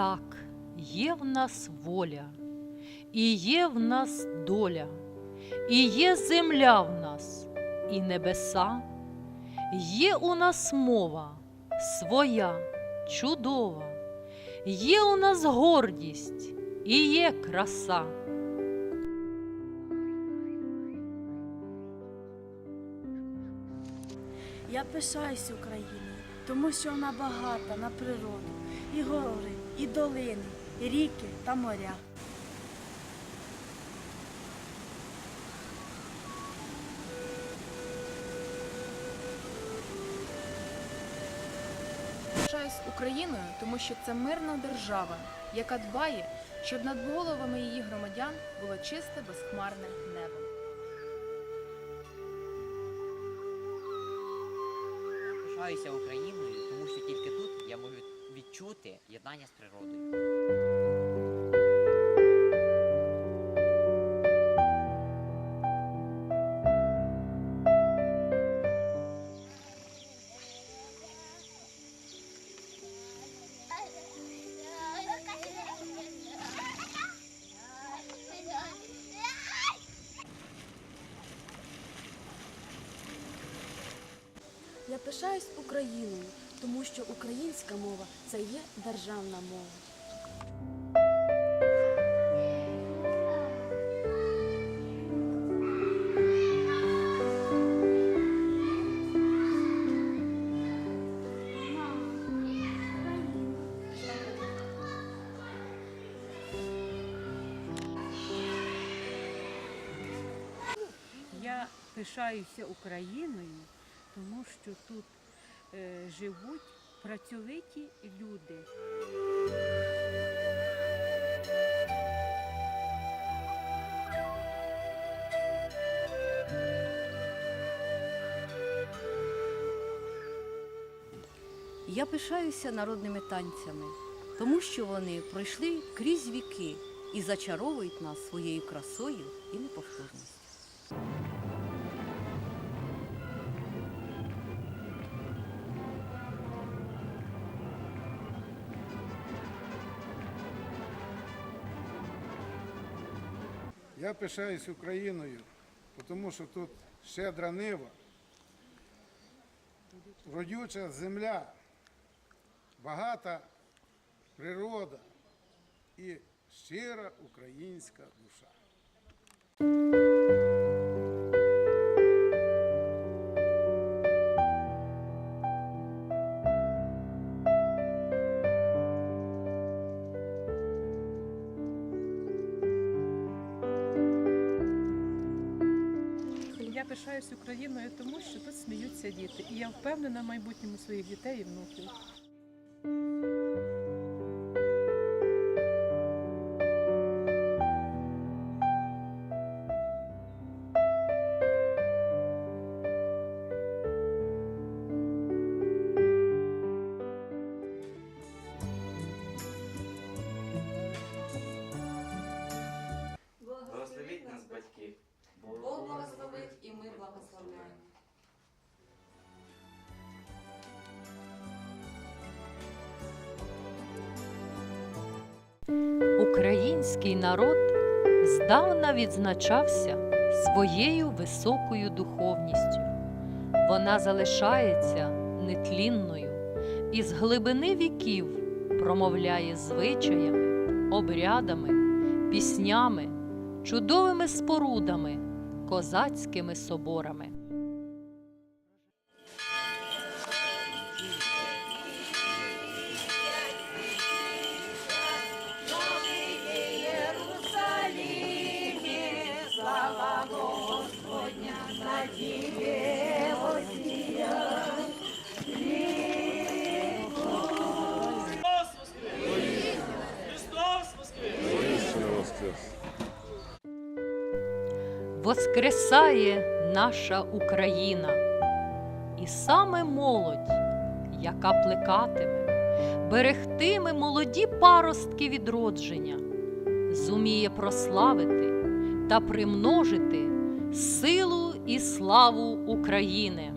Так, є в нас воля, і є в нас доля, і є земля в нас, і небеса, є у нас мова своя, чудова, є у нас гордість і є краса. Я пишаюсь Україною, тому що вона багата на природу, і гори, і долини, і ріки та моря. Пишаюсь Україною, тому що це мирна держава, яка дбає, щоб над головами її громадян було чисте безхмарне небо. Пишаюся Україною, тому що тільки тут я можу відчути єднання з природою. Пишаюсь Україною, тому що українська мова це є державна мова. Я пишаюся Україною, тому що тут е, живуть працьовиті люди. Я пишаюся народними танцями, тому що вони пройшли крізь віки і зачаровують нас своєю красою і неповторністю. Я пишаюсь Україною, тому що тут щедра нива, родюча земля, багата природа і щира українська душа. Пишаюсь Україною, тому що тут сміються діти, і я впевнена в майбутньому своїх дітей і внуків. Український народ здавна відзначався своєю високою духовністю. Вона залишається нетлінною і з глибини віків промовляє звичаями, обрядами, піснями, чудовими спорудами, козацькими соборами. Воскресає наша Україна, і саме молодь, яка плекатиме, берегтиме молоді паростки відродження, зуміє прославити та примножити силу і славу України.